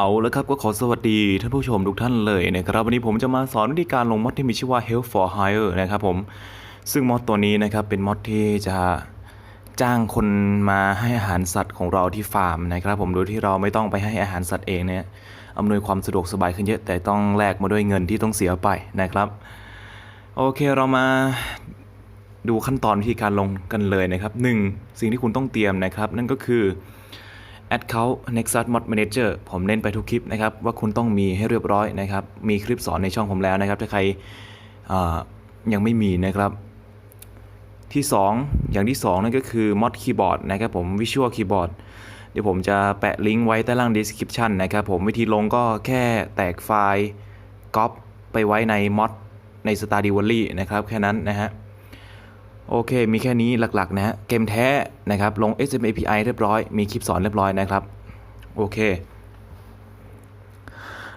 เอาแล้วครับก็ขอสวัสดีท่านผู้ชมทุกท่านเลยนะครับ วันนี้ผมจะมาสอนวิธีการลงมอดที่มีชื่อว่า Help for Hire นะครับผมซึ่งมอดตัวนี้นะครับเป็นมอดที่จะจ้างคนมาให้อาหารสัตว์ของเราที่ฟาร์มนะครับ ผมโดยที่เราไม่ต้องไปให้อาหารสัตว์เองเนี่ยอำนวยความสะดวกสบายขึ้นเยอะ แต่ต้องแลกมาด้วยเงินที่ต้องเสียไปนะครับ โอเคเรามาดูขั้นตอนวิธีการลงกันเลยนะครับหนึ่งสิ่งที่คุณต้องเตรียมนะครับ นั่นก็คือ Account Nexus Mod Manager ผมเน้นไปทุกคลิปนะครับ ว่าคุณต้องมีให้เรียบร้อยนะครับ มีคลิปสอนในช่องผมแล้วนะครับ ถ้าใครยังไม่มีนะครับ ที่ 2 อย่างที่ 2 นั่นก็คือ Mod Keyboard นะครับผม Visual Keyboard เดี๋ยวผมจะแปะลิงก์ไว้ใต้ล่าง description นะครับผมวิธีลงก็แค่แตกไฟล์ก๊อปไปไว้ใน Mod ใน Stardew Valley นะครับ แค่นั้นนะฮะ โอเค มีแค่นี้หลักๆนะฮะ เกมแท้นะครับ ลง SMAPI เรียบร้อย มีคลิปสอนเรียบร้อยนะครับ โอเค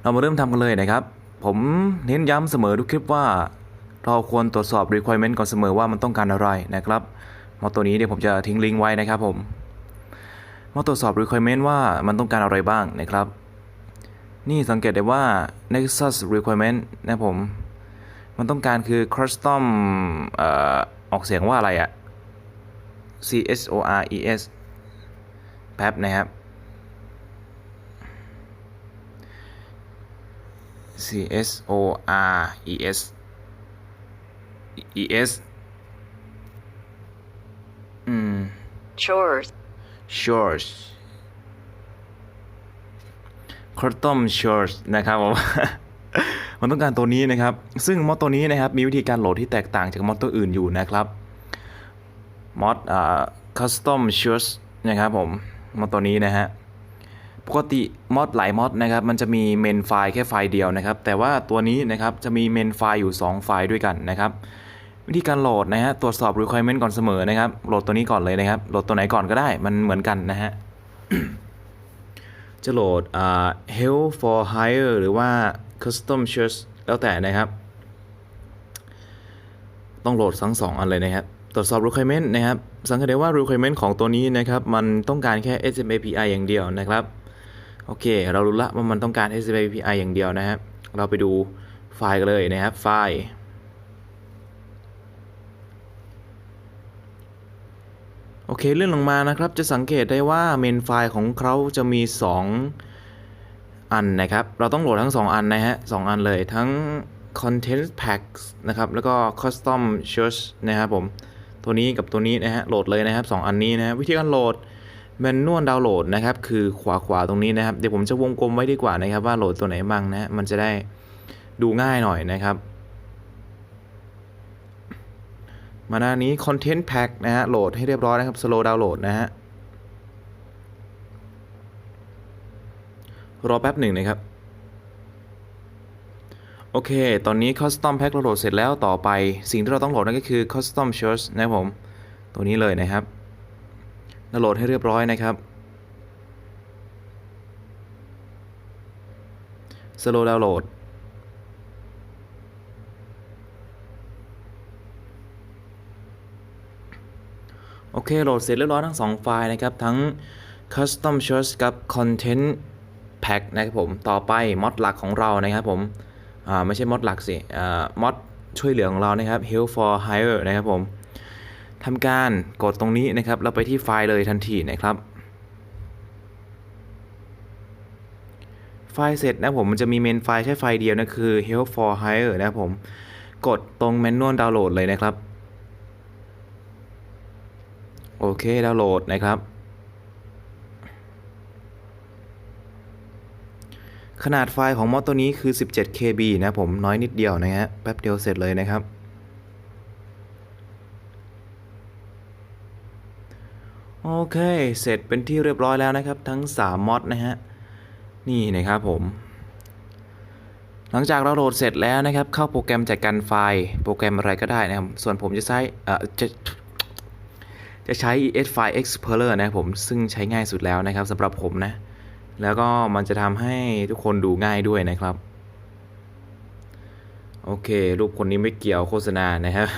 เรามาเริ่มทำกันเลยนะครับ ผมเน้นย้ำเสมอทุกคลิปว่า เราควรตรวจสอบ requirement ก่อนเสมอว่ามันต้องการอะไรนะครับมาตัวนี้เดี๋ยวผมจะทิ้งลิงก์ไว้นะครับผม มาตรวจสอบ requirement ว่ามันต้องการอะไรบ้างนะครับ นี่สังเกตได้ว่า Nexus requirement นะผม มันต้องการคือ custom เอ่อ ออกเสียงว่าอะไรอะ C S O R E S แป๊บนะครับ C S O R E S E S อืม chores, shores custom shores นะครับผม มันต้องการตัวนี้นะครับ ซึ่งมอดตัวนี้นะครับมีวิธีการโหลดที่แตกต่างจากมอดตัวอื่นอยู่นะครับมอดอ่า custom shores นะครับผมมอดตัวนี้นะฮะปกติมอดหลายมอดนะครับมันจะมีเมนไฟล์แค่ไฟล์เดียวนะครับ แต่ว่าตัวนี้นะครับจะมีเมนไฟล์อยู่ 2 ไฟล์ด้วยกันนะครับวิธีการโหลดนะฮะตรวจสอบ requirement ก่อนเสมอนะครับโหลดตัวนี้ก่อนเลยนะครับโหลดตัวไหนก่อนก็ได้มันเหมือนกันนะฮะจะโหลดอ่า help for hire หรือว่า custom search แล้วแต่นะครับ ต้องโหลดทั้งสองอันเลยนะครับ ตรวจสอบ requirement นะครับ สังเกตได้ว่า requirement ของตัวนี้นะครับ มันต้องการแค่ SMAPI อย่างเดียวนะครับ โอเค เรารู้ละว่ามันต้องการ SMAPI อย่างเดียวนะครับ เราไปดูไฟล์กันเลยนะครับ ไฟล์ โอเค เลื่อนลงมานะครับ จะสังเกตได้ว่าเมนไฟล์ของเขาจะมี 2 อันนะครับ เราต้องโหลดทั้ง 2 อันนะฮะสองอันเลยทั้ง content packs นะครับ แล้วก็ custom search นะครับผม ตัวนี้กับตัวนี้นะฮะ โหลดเลยนะครับ 2 อันนี้นะฮะวิธีการโหลดแมนนวลดาวน์โหลดนะครับ คือขวาขวาตรงนี้นะครับ เดี๋ยวผมจะวงกลมไว้ดีกว่านะครับ ว่าโหลดตัวไหนบ้างนะฮะมันจะได้ดูง่ายหน่อยนะครับ มาหน้านี้ Content Pack นะฮะ โหลดให้เรียบร้อยนะครับ Slow Download นะฮะ รอแป๊บหนึ่งนะครับ โอเค ตอนนี้ Custom Pack เราโหลดเสร็จแล้วต่อไป สิ่งที่เราต้องโหลดนั่นก็คือ Custom Search นะครับผม ตัวนี้เลยนะครับเราโหลดให้เรียบร้อยนะครับ Slow Download โอเค โหลดเสร็จเรียบร้อยทั้ง 2 ไฟล์นะครับ ทั้ง Custom Search กับ Content Pack นะครับผม ต่อไปมอดหลักของเรานะครับผมอ่าไม่ใช่มอดหลักสิอ่ามอดช่วยเหลือของเรานะครับ Help for Hire นะครับผมทำการกดตรงนี้นะครับ แล้วไปที่ไฟล์เลยทันทีนะครับ ไฟล์เสร็จนะผมมันจะมีเมนไฟล์แค่ไฟล์เดียวนะคือ Help for Hire นะครับผม กดตรง Manual Download เลยนะครับ โอเค ดาวน์โหลดนะครับ ขนาดไฟล์ของมอดตัวนี้คือ 17 KB นะผมน้อยนิดเดียวนะฮะแป๊บเดียวเสร็จเลยนะครับ โอเค เสร็จเป็นที่เรียบร้อยแล้วนะครับ ทั้ง 3มอดนะฮะ นี่นะครับผม หลังจากเราโหลดเสร็จแล้วนะครับ เข้าโปรแกรมจัดการไฟล์ โปรแกรมอะไรก็ได้นะครับ ส่วนผมจะใช้เอ่อจะจะใช้ ES File Explorer นะครับผม ซึ่งใช้ง่ายสุดแล้วนะครับสำหรับผมนะ แล้วก็มันจะทำให้ทุกคนดูง่ายด้วยนะครับ โอเค รูปคนนี้ไม่เกี่ยวโฆษณานะครับ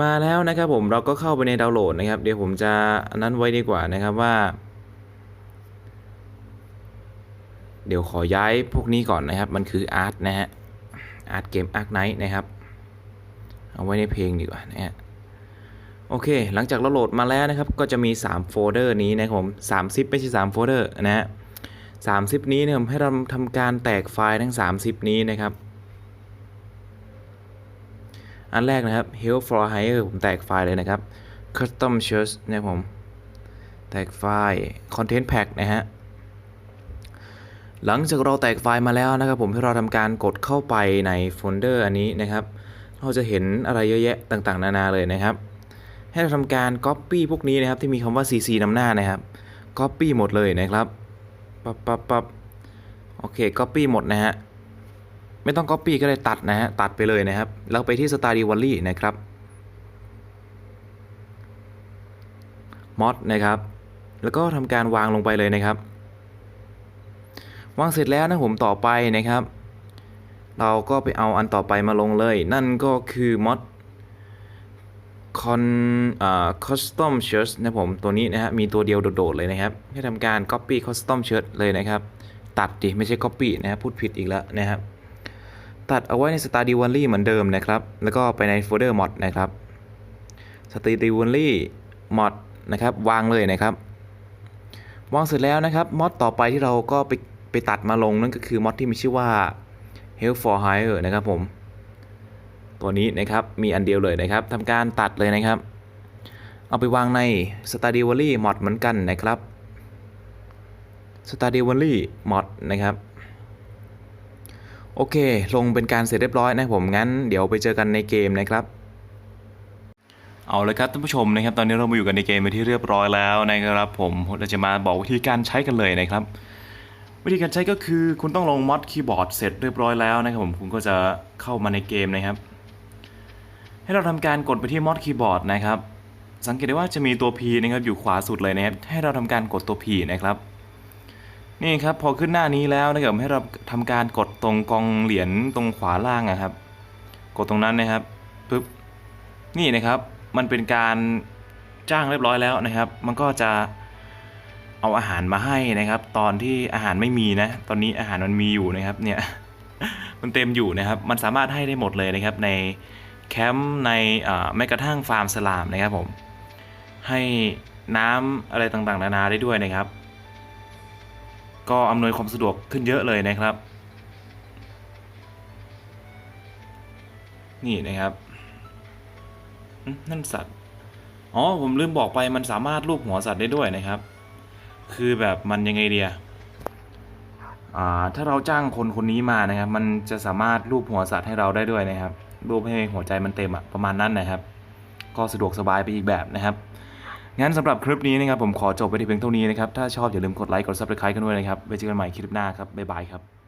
มาแล้วนะครับผมเราก็เข้าไปในดาวน์โหลดนะครับ เดี๋ยวผมจะอันนั้นไว้ดีกว่านะครับว่า เดี๋ยวขอย้ายพวกนี้ก่อนนะครับ มันคืออาร์ตนะฮะอาร์ตเกมอาร์คไนท์นะครับ เอาไว้ในเพลงดีกว่านะฮะ โอเค หลังจากเราโหลดมาแล้วนะครับ ก็จะมี 3 โฟลเดอร์นี้นะครับผม3ซิปไม่ใช่3โฟลเดอร์นะฮะ3ซิปนี้เนี่ยผมให้เราทำการแตกไฟล์ทั้ง3ซิปนี้นะครับ อันแรกนะครับ help for hire ผมแตกไฟล์เลยนะครับ custom search นะครับผม แตกไฟล์ content pack นะฮะหลังจากเราแตกไฟล์มาแล้วนะครับ ผมให้เราทำการกดเข้าไปในโฟลเดอร์อันนี้นะครับ เราจะเห็นอะไรเยอะแยะต่างๆ นานาเลยนะครับ ให้เราทำการ Copy พวกนี้นะครับที่มีคำว่า CC นำหน้านะครับ Copy หมดเลยนะครับปับปั๊บปับโอเค Copy หมดนะฮะไม่ต้อง Copy ก็ได้ตัดนะฮะตัดไปเลยนะครับ แล้วไปที่ Study Valley นะครับ Mod นะครับ แล้วก็ทำการวางลงไปเลยนะครับ วางเสร็จแล้วนะผมต่อไปนะครับ เราก็ไปเอาอันต่อไปมาลงเลย นั่นก็คือ mod con อ่า custom shirt นะผมตัวนี้นะฮะมีตัวเดียวโดดๆเลยนะครับ ให้ทำการ copy custom shirt เลยนะครับ ตัดดิไม่ใช่ copy นะครับพูดผิดอีกแล้วนะครับ ตัดเอาไว้ใน study only เหมือนเดิมนะครับ แล้วก็ไปในโฟลเดอร์ mod นะครับ study only mod นะครับวางเลยนะครับ วางเสร็จแล้วนะครับมอดต่อไปที่เราก็ไปไปตัดมาลงนั่นก็คือมอดที่มีชื่อว่า help for hire นะครับผม ตัวนี้นะครับมีอันเดียวเลยนะครับทำการตัดเลยนะครับ เอาไปวางใน s t u d y v a l l y mod เหมือนกันนะครับ s t u d y v a l l y mod นะครับโอเค ลงเป็นการเสร็จเรียบร้อยนะผมงั้นเดี๋ยวไปเจอกันในเกมนะครับเอาเลยครับท่านผู้ชมนะครับ ตอนนี้เรามาอยู่กันในเกมไปที่เรียบร้อยแล้วนะครับ ผมเราจะมาบอกวิธีการใช้กันเลยนะครับ วิธีการใช้ก็คือคุณต้องลงมอดคีย์บอร์ดเสร็จเรียบร้อยแล้วนะครับผมคุณก็จะเข้ามาในเกมนะครับ ให้เราทำการกดไปที่มอดคีย์บอร์ดนะครับ สังเกตได้ว่าจะมีตัว P นะครับอยู่ขวาสุดเลยนะครับ ให้เราทำการกดตัว P นะครับ นี่ครับพอขึ้นหน้านี้แล้วนะครับให้เราทำการกดตรงกองเหรียญตรงขวาล่างนะครับ กดตรงนั้นนะครับปึ๊บ นี่นะครับ มันเป็นการจ้างเรียบร้อยแล้วนะครับ มันก็จะเอาอาหารมาให้นะครับ ตอนที่อาหารไม่มีนะ ตอนนี้อาหารมันมีอยู่นะครับ เนี่ย มันเต็มอยู่นะครับ มันสามารถให้ได้หมดเลยนะครับใน แคมป์ในแม้กระทั่งฟาร์มสลามนะครับผมให้น้ำอะไรต่างๆ นานาได้ด้วยนะครับ ก็อำนวยความสะดวกขึ้นเยอะเลยนะครับ นี่นะครับนั่นสัตว์อ๋อผมลืมบอกไปมันสามารถรูปหัวสัตว์ได้ด้วยนะครับ คือแบบมันยังไงเดียถ้าเราจ้างคนคนนี้มานะครับ มันจะสามารถรูปหัวสัตว์ให้เราได้ด้วยนะครับ รูปให้หัวใจมันเต็มอะประมาณนั้นนะครับ ก็สะดวกสบายไปอีกแบบนะครับงั้นสำหรับคลิปนี้นะครับผมขอจบไปที่เพียงเท่านี้นะครับ ถ้าชอบอย่าลืมกดไลค์กดซับสไครต์กันด้วยนะครับไว้เจอกันใหม่คลิปหน้าครับบ๊ายบายครับ